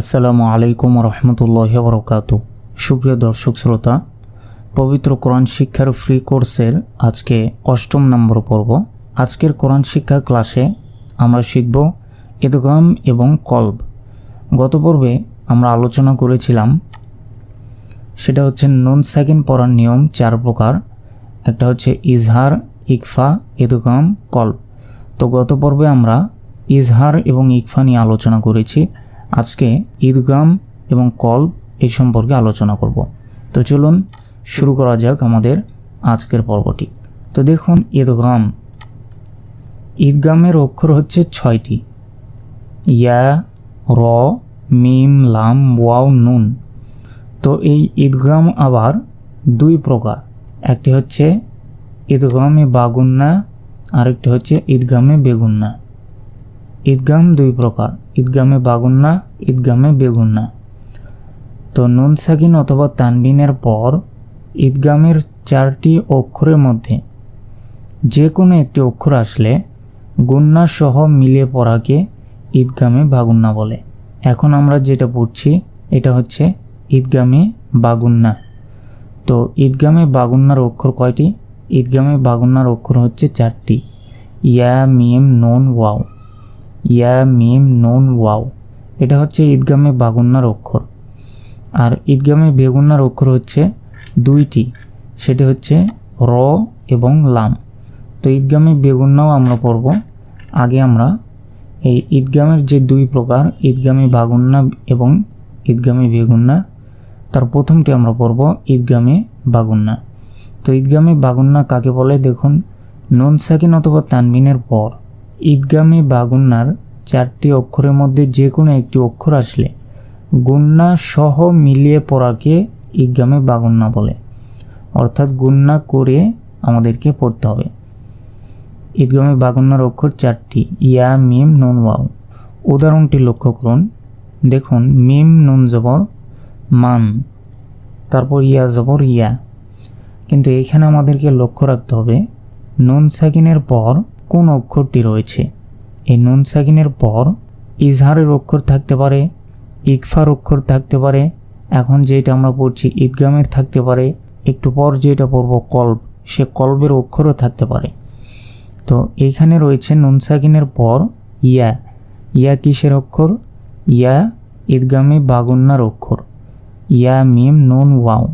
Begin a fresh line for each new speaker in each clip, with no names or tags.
আসসালামু আলাইকুম রহমতুল্লাহ বরকাত সুপ্রিয় দর্শক শ্রোতা, পবিত্র কোরআন শিক্ষার ফ্রি কোর্সের আজকে অষ্টম নম্বর পর্ব। আজকের কোরআন শিক্ষা ক্লাসে আমরা শিখব ইদগাম এবং কলব। গত পর্বে আমরা আলোচনা করেছিলাম, সেটা হচ্ছে নন সেকেন্ড পড়ার নিয়ম, চার প্রকার। একটা হচ্ছে ইজহার, ইকফা, ইদগাম, কলব। তো গত পর্বে আমরা ইজহার এবং ইকফা নিয়ে আলোচনা করেছি। আজকে ঈদগাম এবং কল এই সম্পর্কে আলোচনা করব। তো চলুন শুরু করা যাক আমাদের আজকের পর্বটি। তো দেখুন, ঈদগাম। ঈদগামের অক্ষর হচ্ছে ছয়টি। ইয়া, র, মিম, লাম, ওয়াও, নুন। তো এই ঈদগাম আবার দুই প্রকার। একটি হচ্ছে ঈদগামে বাগুন্না, আরেকটি হচ্ছে ঈদগামে বেগুন্না। ঈদগাম দুই প্রকার। ঈদগামে বাগুন্না, ঈদগামে বেগুন্না। তো নুন সাকিন অথবা তানবিনের পর ঈদগামের চারটি অক্ষরের মধ্যে যে কোনো একটি অক্ষর আসলে গুন্না সহ মিলে পড়াকে ঈদগামে বাগুন্না বলে। এখন আমরা যেটা পড়ছি, এটা হচ্ছে ঈদগামে বাগুন্না। তো ঈদগামে বাগুন্নার অক্ষর কয়টি? ঈদগামে বাগুন্নার অক্ষর হচ্ছে চারটি। ইয়া, মিম, নুন, ওয়াও। ইয়া, মিম, নুন, ওয়াও। এটা হচ্ছে ঈদগামে বাগুন্নার অক্ষর। আর ঈদগামে বেগুন্নার অক্ষর হচ্ছে দুইটি। সেটি হচ্ছে র এবং লাম। তো ঈদগামে বেগুন্নাও আমরা পড়ব। আগে আমরা এই ঈদগামের যে দুই প্রকার, ঈদগামে বাগুন্না এবং ঈদগামে বেগুন্না, তার প্রথমটি আমরা পড়ব ঈদগামে বাগুন্না। তো ঈদগামে বাগুন্না কাকে বলে? দেখুন, নুন সাকিন অথবা তানবিনের পর। ঈদগামে বাগুন্নার চারটি অক্ষরের মধ্যে যে কোনো একটি অক্ষর আসলে গুন্না সহ মিলিয়ে পড়াকে ঈদগামে বাগুন্না বলে। অর্থাৎ গুন্না করে আমাদেরকে পড়তে হবে। ঈদগামে বাগুন্নার অক্ষর চারটি, ইয়া, মিম, নুন, ওয়াও। উদাহরণটি লক্ষ্য করুন। দেখুন, মিম, নুন, জবর, মান। তারপর ইয়া, জবর, ইয়া। কিন্তু এখানে আমাদেরকে লক্ষ্য রাখতে হবে। নুন সাকিনের পর কোন অক্ষরটি রয়েছে? এই নুন সাকিনের পর ইজহারের অক্ষর থাকতে পারে, ইকফার অক্ষর থাকতে পারে, এখন যেটা আমরা পড়ছি ঈদগামের থাকতে পারে, একটু পর যেটা পড়ব কল্প সে কল্পের অক্ষরও থাকতে পারে। তো এইখানে রয়েছে নুন সাকিনের পর ইয়া ইয়া কিসের অক্ষর? ইয়া ঈদগামে বাগুন্নার অক্ষর। ইয়া মিম নুন ওয়াও।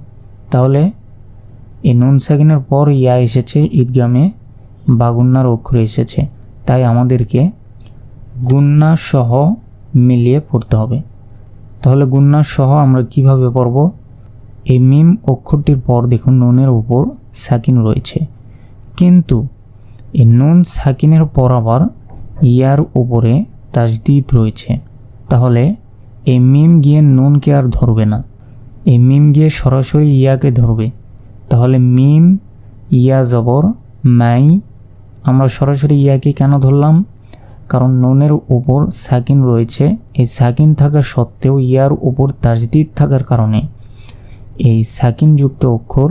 তাহলে এই নুন সাকিনের পর ইয়া এসেছে ঈদগামে বাগুন্নার অক্ষর এসেছে। তাই আমাদেরকে গুন্না সহ মিলিয়ে পড়তে হবে। তাহলে গুন্না সহ আমরা কীভাবে পড়ব? এই মিম অক্ষরটির পর দেখুন, নুনের উপর সাকিন রয়েছে। কিন্তু এই নুন সাকিনের পর আবার ইয়ার উপরে তাজদিদ রয়েছে। তাহলে এই মিম গিয়ে নুনকে আর ধরবে না। এই মিম গিয়ে সরাসরি ইয়াকে ধরবে। তাহলে মিম, ইয়া জবর, মাই আমরা সরাসরি ইয়াকে কেন ধরলাম? কারণ নুনের উপর সাকিন রয়েছে। এই সাকিন থাকা সত্ত্বেও ইয়ার উপর তাজদিদ থাকার কারণে। এই সাকিনযুক্ত অক্ষর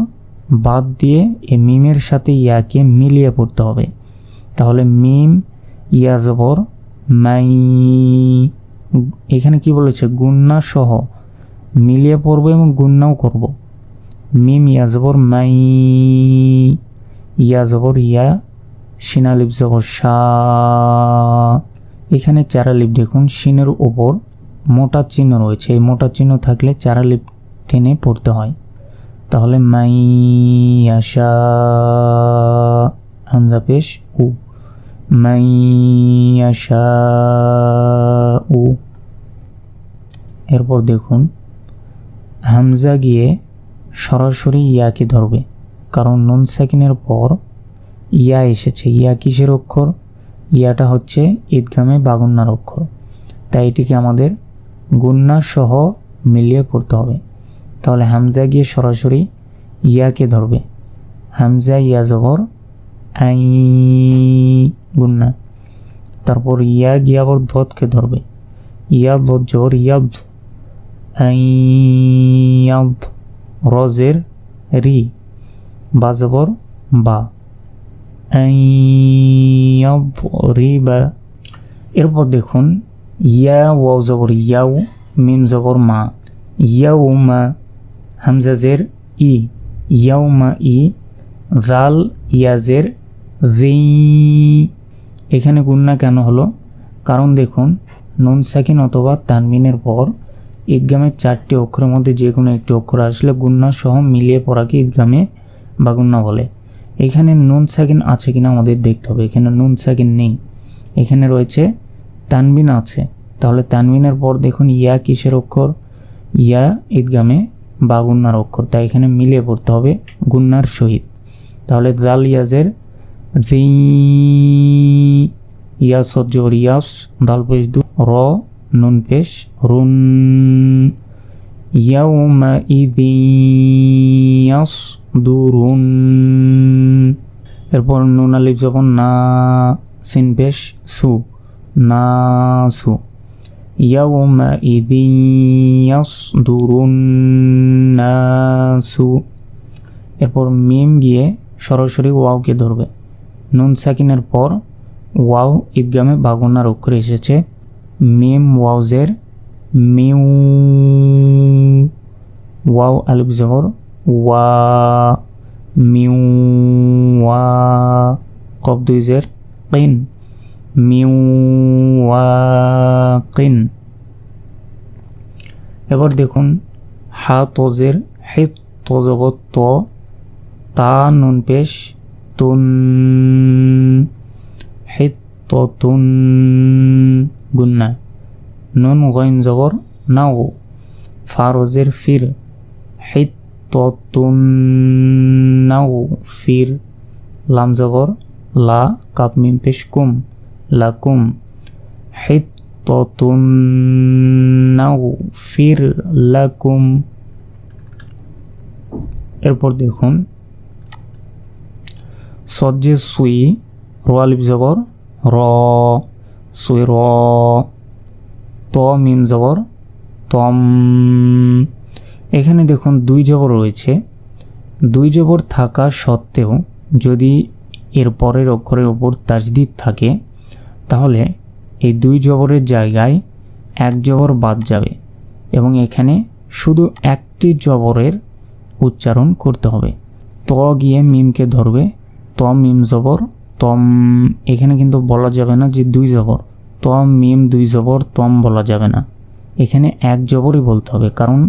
বাদ দিয়ে এই মিমের সাথে ইয়াকে মিলিয়ে পড়তে হবে। তাহলে মিম, ইয়া জবর, মাই, এখানে কি বলেছে? গুন্না সহ মিলিয়ে পড়ব এবং গুন্নাও করব। মিম, ইয়া জবর, মাই ইয়া ইয়া সিনালিপ জবর সা, এখানে চারালিপ দেখুন, সিনের ওপর মোটা চিহ্ন রয়েছে। এই মোটা চিহ্ন থাকলে চারালিপ টেনে পড়তে হয়। তাহলে মাই আশা, হামজা পেশ, উ। মাই আশা, উ। এরপর দেখুন, হামজা গিয়ে সরাসরি ইয়াকে ধরবে। কারণ নুন সেকেন্ডের পর ইয়া এসেছে। ইয়া কিসের অক্ষর? ইয়াটা হচ্ছে ঈদগামে বাগুন্নার অক্ষর। তাই এটিকে আমাদের গুন্না সহ মিলিয়ে পড়তে হবে। তাহলে হামজা গিয়ে সরাসরি ইয়াকে ধরবে। হামজা, ইয়া, জবর, আই, গুন্না। তারপর ইয়া গিয়ে আবার ধতকে ধরবে। ইয়া জোর ইয়াব আই রজের রি, বা, জবর, বা। এরপর দেখুন ইয়া ওয়াও জবর ইয়াও মিম জবর মা ইয়াউমা হামজাজের ই ইয়াউমা ই রাল ইয়াজের রি এখানে গুন্না কেন হলো? কারণ দেখুন, নুন সাকিন অথবা তানমিনের পর ঈদগামের চারটি অক্ষরের মধ্যে যে কোনো একটি অক্ষর আসলে গুন্না সহ মিলিয়ে পড়াকে ঈদগামে বা গুন্না বলে। এখানে নুন সাকিন আছে কিনা আমাদের দেখতে হবে। এখানে নুন সাকিন নেই। এখানে রয়েছে তানবিন আছে। তাহলে তানবিনের পর দেখুন ইয়া কিসের অক্ষর? ইয়া ঈদগামে বা গুন্নার অক্ষর। তাই এখানে মিলিয়ে পড়তে হবে গুন্নার সহিত। তাহলে দাল ইয়াজের রি ইয়াস জবর ইয়াস দাল পেশ দু, র, নুন পেশ রুন। ইয়াউমা ইদি ইয়াস দুরুন। এরপর নুন আলিফ যখন না সিন পেশ সু, না সু। ইয়াউমা ইদি ইয়াস দুরুন নাসু এরপর মিম গিয়ে সরাসরি ওয়াওকে ধরবে। নুন সাকিনের পর ওয়াও ঈদগামে বাগুনার অক্ষরে এসেছে। মিম ওয়াউজের মিউ। ওয়াও আলিফ জবর ওয়া, মিউ, ওয়া কব দুইজের কিন। মিউ, ওয়া, কিন। এবার দেখুন, হা তজের হিত তজবত ত তা নুন, পেশ, তুন হিত্তুন গুন্না নুন, গইন, জবর, নাও। ফারজের ফির হিত্তুন নাও ফির লাম জবর, লা কাপ মিম পেশ কুম লাকুম হিত্তুন নাও ফির লাকুম। এরপর দেখুন সজ্জে সুই রোয়ালিপ জবর, র, সুই র, ত মিম জবর, তম। এখানে দেখুন দুই জবর রয়েছে। দুই জবর থাকা সত্ত্বেও যদি এর পরের অক্ষরের ওপর তাজদিদ থাকে, তাহলে এই দুই জবরের জায়গায় এক জবর বাদ যাবে এবং এখানে শুধু একটি জবরের উচ্চারণ করতে হবে। ত গিয়ে মিমকে ধরবে, ত মিম জবর তম এখানে কিন্তু বলা যাবে না যে দুই জবর। তম মিম, দুই জবর তম বলা যাবে না। এখানে এক জবরই বলতে হবে, কারণ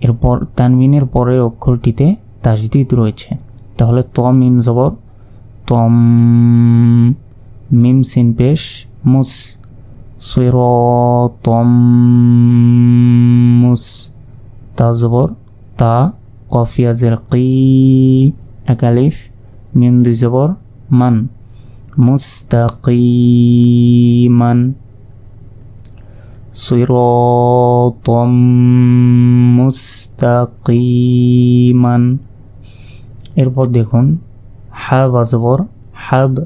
এরপর তানমিনের পরের অক্ষরটিতে তাজদিদ রয়েছে। তাহলে ত মিম জবর, তম মিম সিন পেশ, মুস সুর, তম মুস তা জবর, তা কফিয়াজের কি একালিফ মিম দুই জবর, মান, মুস্তাকিমান। সিরাতাম মুস্তাকিমান এরপর দেখুন, হাব আজবর হাব,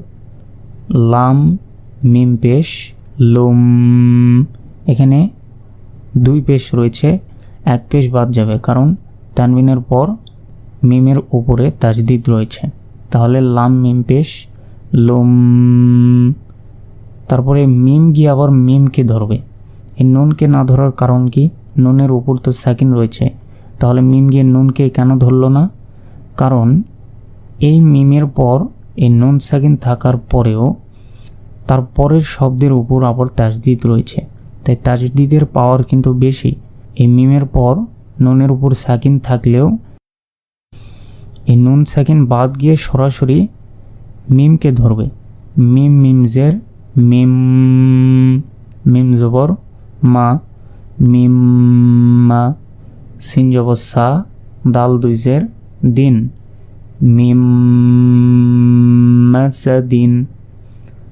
লাম, মিম পেশ, লুম। এখানে দুই পেশ রয়েছে, এক পেশ বাদ যাবে, কারণ তানবিনের পর মিমের উপরে তাজদিদ রয়েছে। তাহলে লাম, মিম পেশ, লোম। তারপরে মিম গিয়ে আবার মিমকে ধরবে। এই নুনকে না ধরার কারণ কি? নুনের উপর তো সাকিন রয়েছে। তাহলে মিম গিয়ে নুনকে কেন ধরলো না? কারণ এই মিমের পর এই নুন সাকিন থাকার পরেও তার পরের শব্দের উপর আবার তাজদিদ রয়েছে। তাই তাজদিদের পাওয়ার কিন্তু বেশি। এই মিমের পর নুনের উপর সাকিন থাকলেও এই নুন সাকিন বাদ গিয়ে সরাসরি মিমকে ধরবে। মিম মিমজের মিম মিম জবর মা মিম মা সিন জবর দাল দুইজের দিন। মিম মাসাদিন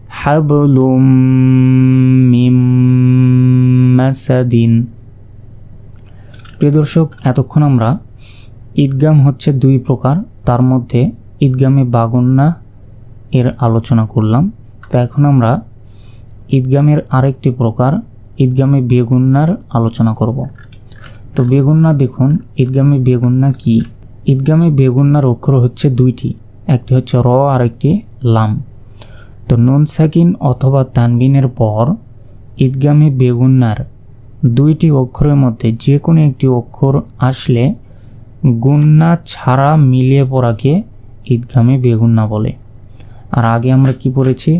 হাবলুম মিম মাসাদিন প্রিয় দর্শক, এতক্ষণ আমরা ঈদগাম হচ্ছে দুই প্রকার। তার মধ্যে ঈদগামে বাগন্না এর আলোচনা করলাম। তো এখন আমরা ঈদগামের আরেকটি প্রকার ঈদগামে বেগুন্নার আলোচনা করব। তো বেগুন্না দেখুন, ঈদগামে বেগুন্না কি? ঈদগামে বেগুন্নার অক্ষর হচ্ছে দুইটি, একটি হচ্ছে র আর একটি লাম। তো নুন সাকিন অথবা তানবিনের পর ঈদগামে বেগুন্নার দুইটি অক্ষরের মধ্যে যে কোনো একটি অক্ষর আসলে গুন্না ছাড়া মিলিয়ে পড়াকে ঈদগামে বেগুন্না বলে। আর আগে আমরা কি পড়েছি?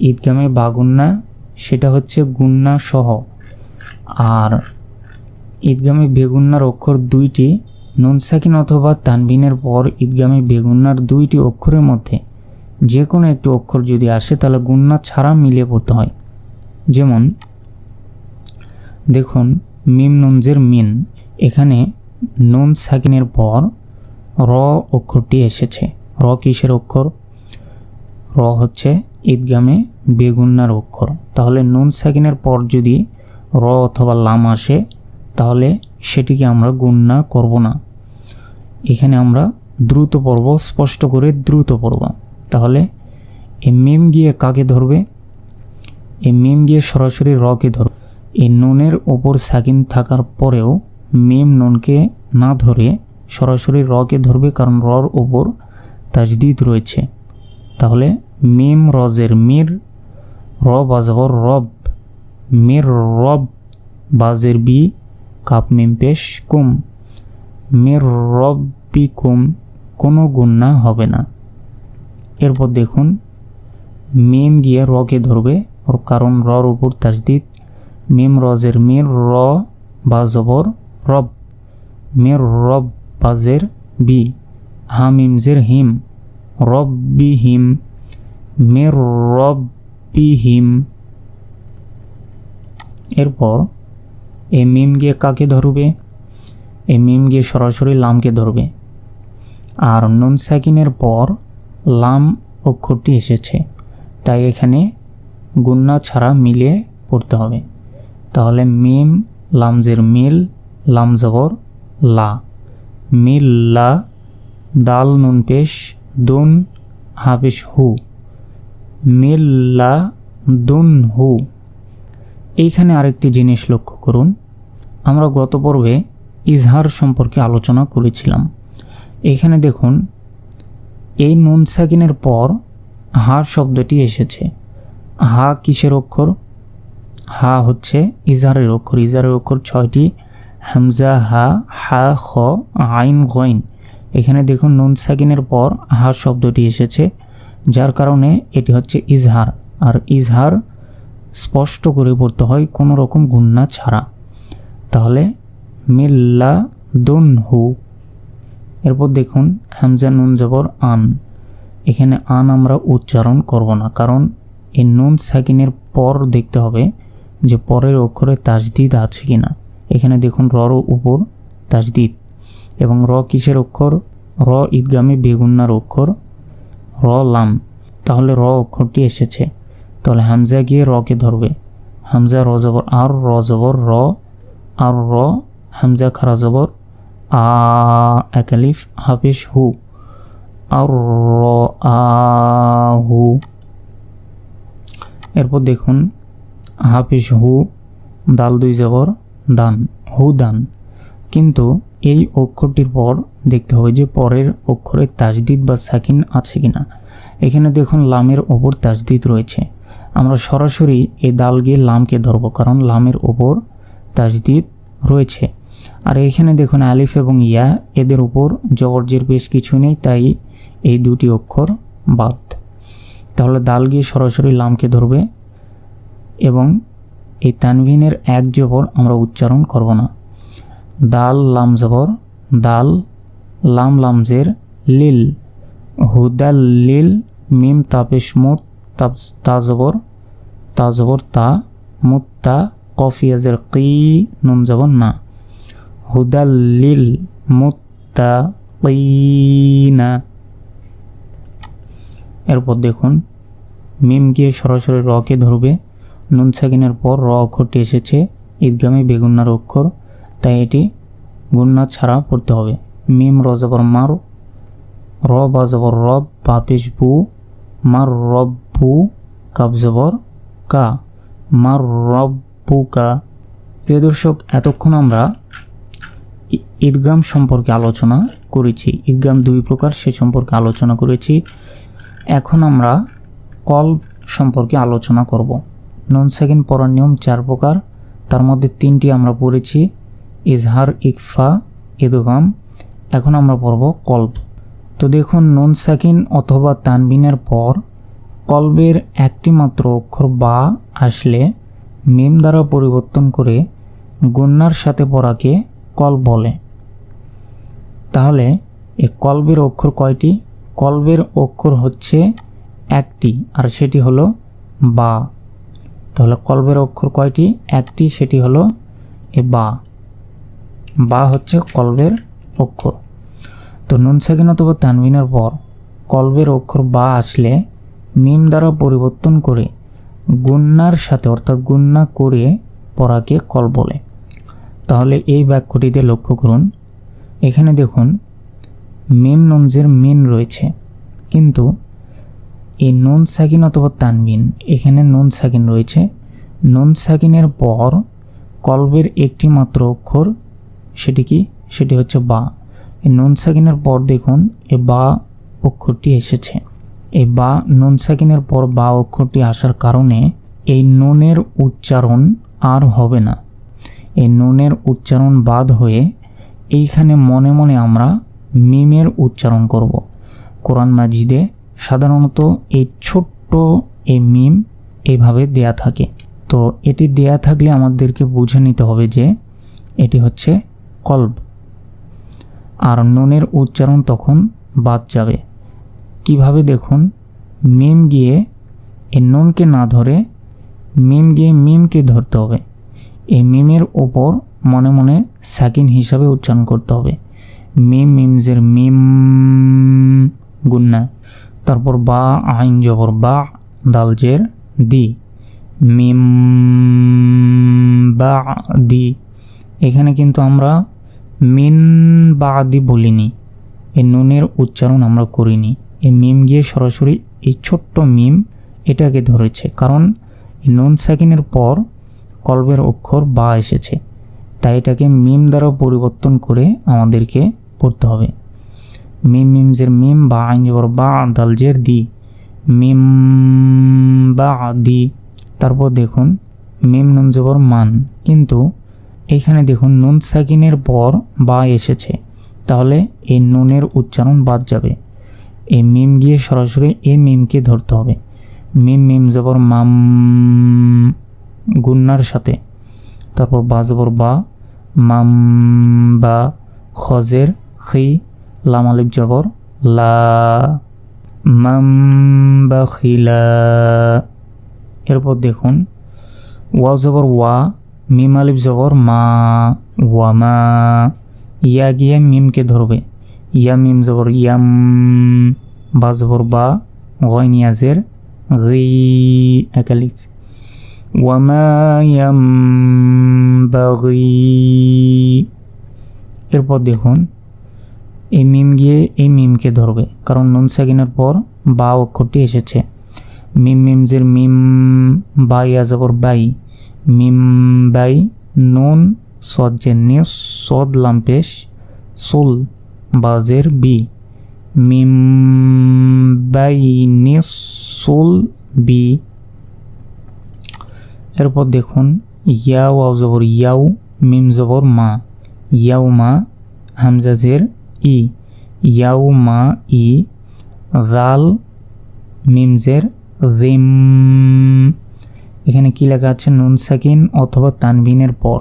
ঈদগামে বাগুন্না সেটা হচ্ছে গুন্না সহ। আর ঈদগামী বেগুন্নার অক্ষর দুইটি, নুনসাকিন অথবা তানবিনের পর ঈদগামী বেগুন্নার দুইটি অক্ষরের মধ্যে যে কোনো একটি অক্ষর যদি আসে, তাহলে গুন্না ছাড়া মিলিয়ে পড়তে হয়। যেমন, দেখুন, মিম নুনজের মিন। এখানে নুন সাকিনের পর র অক্ষরটি এসেছে। র কিসের অক্ষর? র হচ্ছে ঈদগামে বেগুন্নার অক্ষর। তাহলে নুন সাকিনের পর যদি র অথবা লাম আসে, তাহলে সেটিকে আমরা গুন্না করব না। এখানে আমরা দ্রুত পর্ব স্পষ্ট করে দ্রুত পর্ব তাহলে এই মিম গিয়ে কাকে ধরবে? এই মিম গিয়ে সরাসরি রকে ধরবে। এই নুনের ওপর সাকিন থাকার পরেও মিম নুনকে না ধরে সরাসরি রকে ধরবে, কারণ রর ওপর তাজদিদ রয়েছে। তাহলে মিম রজের মির র বাজাবর রব, মির রব বাজের বি, কাপ মিম পেশ কুম, মির রব বি কুম, কোনো গুন্না হবে না। এরপর দেখুন, মিম গিয়ে রকে ধরবে, ওর কারণ রর উপর তাজদিদ, মিম রজের মির র বাজবর রব, মির রব বাজের বি হামিমজের হিম, রব বি হিম মির রব্বি হিম এরপর এই মিম গিয়ে কাকে ধরবে? এই মিম গিয়ে সরাসরি লামকে ধরবে। আর নুন সাকিনের পর লাম অক্ষরটি এসেছে। তাই এখানে গুন্না ছাড়া মিলিয়ে পড়তে হবে। তাহলে মিম, লামজের মিল লাম জবর লা। মিল, লা, দাল, নুন, পেশ, দুন হাফিস হু। মিল্লা দুন হু। এইখানে আরেকটি জিনিস লক্ষ্য করুন। আমরা গত পর্বে ইজহার সম্পর্কে আলোচনা করেছিলাম। এখানে দেখুন, এই নুন সাকিনের পর হা শব্দটি এসেছে। হা কিসের অক্ষর? হা হচ্ছে ইজহারের অক্ষর। ইজহারের অক্ষর ছয়টি, হামজা, হা হা, খ, আইন, গইন। এখানে দেখুন নুন সাকিনের পর হা শব্দটি এসেছে। যার কারণে এটি হচ্ছে ইজহার। আর ইজহার স্পষ্ট করে পড়তে হয় কোনো রকম গুন্না ছাড়া। তাহলে মিল্লা দুন হু এরপর দেখুন হামজা নুন জবর আন। এখানে আন আমরা উচ্চারণ করব না, কারণ এই নুন সাকিনের পর দেখতে হবে যে পরের অক্ষরে তাজদিদ আছে কি না এখানে দেখুন রর উপর তাজদিদ। এবং র কিসের অক্ষর? র ঈদগামী বেগুন্নার অক্ষর। র লাম, তাহলে র অক্ষরটি এসেছে। তাহলে হামজা গিয়ে রকে ধরবে। হামজা র জবর, আর র জবর র, আর র হামজা খারা জবর, আ একালিফ হাফিস হু, আর র, আ, হু। এরপর দেখুন হাফিস হু, দাল দুই জবর, দান, হু দান। কিন্তু এই অক্ষরটির পর দেখতে হবে যে পরের অক্ষরে তাজদিদ বা সাকিন আছে কিনা। এখানে দেখুন লামের ওপর তাজদিদ রয়েছে। আমরা সরাসরি এই দাল গিয়ে লামকে ধরব, কারণ লামের ওপর তাজদিদ রয়েছে। আর এখানে দেখুন আলিফ এবং ইয়া, এদের উপর জবরজের বেশ কিছু নেই, তাই এই দুটি অক্ষর বাদ। তাহলে দাল গিয়ে সরাসরি লামকে ধরবে এবং এই তানভিনের এক জবর আমরা উচ্চারণ করব না। দাল, লাম জবর দাল, লাম লামজের লিল। হুদাল, লিল, মিম, তাপেশ, মুত তা জবর তা জবর তা মুত্তা কফিয়াজের কি, নুন জবর না। হুদাল, লিল মুত্তা না। এরপর দেখুন, মিম গিয়ে সরাসরি রকে ধরবে। নুন সাকিনের পর র অক্ষরটি এসেছে ঈদগামী বেগুন্নার অক্ষর তাই এটি গুন্না ছাড়া পড়তে হবে। মিম রজবর মার, রব আজবর রব পাপিস বু, মার রব বু কাবজবর কা। মার রব বু কা। প্রিয় দর্শক, এতক্ষণ আমরা ঈদগাম সম্পর্কে আলোচনা করেছি। ঈদগাম দুই প্রকার, সে সম্পর্কে আলোচনা করেছি। এখন আমরা কল সম্পর্কে আলোচনা করব। নন সেকেন্ড পড়ার নিয়ম চার প্রকার, তার মধ্যে তিনটি আমরা পড়েছি। ইজহার, ইকফা, ইদগাম, এখন আমরা পড়ব কল্ব। তো দেখুন, নুন সাকিন অথবা তানবিনের পর কলবের একটি মাত্র অক্ষর বা আসলে মিম দ্বারা পরিবর্তন করে গুন্নার সাথে পড়াকে কল বলে। তাহলে এই কলবের অক্ষর কয়টি? কলবের অক্ষর হচ্ছে একটি, আর সেটি হলো বা। তাহলে কলবের অক্ষর কয়টি? একটি, সেটি হলো এ বা। বা হচ্ছে কলবের অক্ষর। তো নুন সাকিন অথবা তানবিনের পর কলবের অক্ষর বা আসলে মিম দ্বারা পরিবর্তন করে গুন্নার সাথে, অর্থাৎ গুন্না করে পড়াকে কল বলে। তাহলে এই বাক্যটিতে লক্ষ্য করুন। এখানে দেখুন, মিম নঞ্জের মিন রয়েছে, কিন্তু এই নুন সাকিন অথবা তানবিন, এখানে নুন সাকিন রয়েছে। নুন সাকিনের পর কলবের একটি মাত্র অক্ষর সেটি কি? সেটি হচ্ছে বা। এই নুন সাকিনের পর দেখুন, এ বা অক্ষরটি এসেছে। এই বা নুন সাকিনের পর বা অক্ষরটি আসার কারণে এই নুনের উচ্চারণ আর হবে না। এই নুনের উচ্চারণ বাদ হয়ে এইখানে মনে মনে আমরা মিমের উচ্চারণ করব। কোরআন মাজিদে সাধারণত এই ছোট্ট এই মিম এইভাবে দেয়া থাকে। তো এটি দেয়া থাকলে আমাদেরকে বুঝে নিতে হবে যে এটি হচ্ছে কল্ব আর নুনের উচ্চারণ তখন বাদ যাবে। কীভাবে দেখুন, মিম গিয়ে এই নুনকে না ধরে মিম গিয়ে মিমকে ধরতে হবে। এই মিমের ওপর মনে মনে সাকিন হিসাবে উচ্চারণ করতে হবে। মিম মিমজের মিম গুন্না তারপর বা আইন জবর বা দালজের দি। মিম বা দি। এখানে কিন্তু আমরা মিন বা দি বলিনি। এই নুনের উচ্চারণ আমরা করিনি। এই মিম গিয়ে সরাসরি এই ছোট্ট মিম এটাকে ধরেছে। কারণ নুন সাকিনের পর কলবের অক্ষর বা এসেছে। তাই এটাকে মিম দ্বারা পরিবর্তন করে আমাদেরকে পড়তে হবে। মিম মিমজের মিম বা আইন জবর বা দালজের দি। মিম বা দি। তারপর দেখুন, মিম নুন জবর মান। কিন্তু এখানে দেখুন, নুন সাকিনের পর বা এসেছে। তাহলে এই নুনের উচ্চারণ বাদ যাবে। এই মিম গিয়ে সরাসরি এই মিমকে ধরতে হবে। মিম মিম জবর মাম গুন্নার সাথে। তারপর বা জবর বা, মাম বা, খজের খি, লাম জবর লা, মাম বা খিলা এরপর দেখুন ওয়া জবর ওয়া মিম আলিফ জবর মা ওয়া মা ইয়া গিয়ে মিমকে ধরবে। ইয়া মিম জবর ইয়াম বা জবর বা গয় নিয়াজের গি একালিফ ওয়ামা ইয়ামবাগি এরপর দেখুন, এই মিম গিয়ে এই মিমকে ধরবে, কারণ নুন সাকিনের পর বা অক্ষরটি এসেছে। মিম মিমজের মিম বা ইয়া জবর বাই। মিম বাই নুন, সদ জেনে সদ লাম্পেশ, সুল বাজের বি। মিম বাই সুল বি। এরপর দেখুন, ইয়াও, আও জবর ইয়াও, মিম জবর মা। ইয়াও মা হামজাজের ই। ইয়াও মা ই জাল মিমজের জিম। এখানে কি লেখা আছে? নুন সাকিন অথবা তানবিনের পর।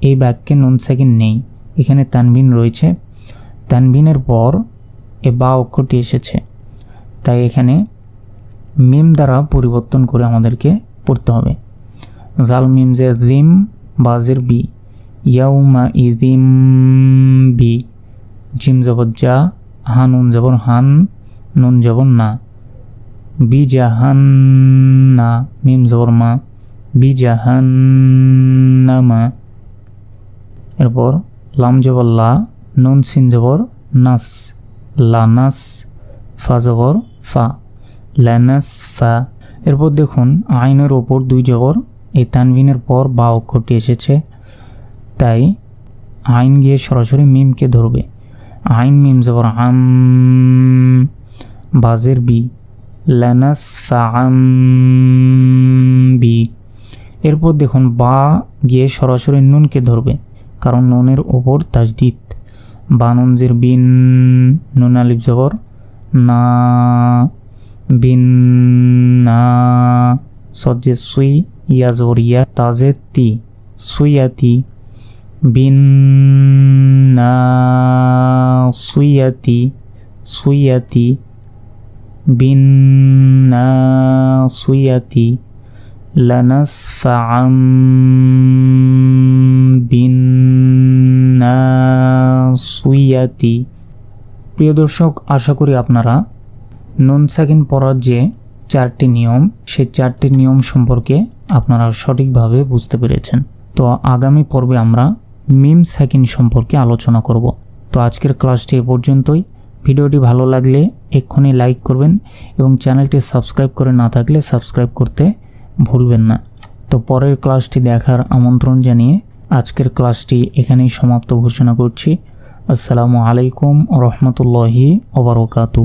এই বাক্যে নুন সাকিন নেই। এখানে তানবিন রয়েছে। তানবিনের পর এ বা অক্ষরটি এসেছে। তাই এখানে মিম দ্বারা পরিবর্তন করে আমাদেরকে পড়তে হবে। জাল মিম যে জিম বাজের বি। ইয়াউমা ইদিম বি। জিম জবর যা হান উন জবর হান, নুন জবর না। বি জাহান না মিম জবর মা বি জাহান এরপর লাম জবর লা, নুন সিন জবর, নাস। লানাস ফা জবর, ফা। ল্যানাস ফা। এরপর দেখুন, আইনের ওপর দুই জবর, এই তানবিনের পর বা অক্ষরটি এসেছে। তাই আইন গিয়ে সরাসরি মিমকে ধরবে। আইন, মিম জবর, আম, বাজের বি। বি এরপর দেখুন, বা গিয়ে সরাসরি নুনকে ধরবে, কারণ নুনের ওপর তাজদিদ। বা বিন, নুন আলিফ জবর, না, বিন, না, সজ্জে সুই, ইয়া জবর, ইয়া তাজে তি সুইয়াতি বিন, না সুইয়াতি সুইয়াতি বিন না সুইয়াতি لنسفعا بالناصية প্রিয় দর্শক আশা করি আপনারা নুন সাকিন পড়ার যে চারটি নিয়ম সেই চারটি নিয়ম সম্পর্কে আপনারা সঠিকভাবে বুঝতে পেরেছেন তো আগামী পর্বে আমরা মিম সাকিন সম্পর্কে আলোচনা করব তো আজকের ক্লাসটি এ পর্যন্তই ভিডিওটি ভালো লাগলে এক্ষুনি লাইক করবেন এবং চ্যানেলটি সাবস্ক্রাইব করে না থাকলে সাবস্ক্রাইব করতে ভুলবেন না। তো পরের ক্লাসটি দেখার আমন্ত্রণ জানিয়ে আজকের ক্লাসটি এখানেই সমাপ্ত ঘোষণা করছি। আসসালামু আলাইকুম রহমতুল্লাহি ওবরকাতু।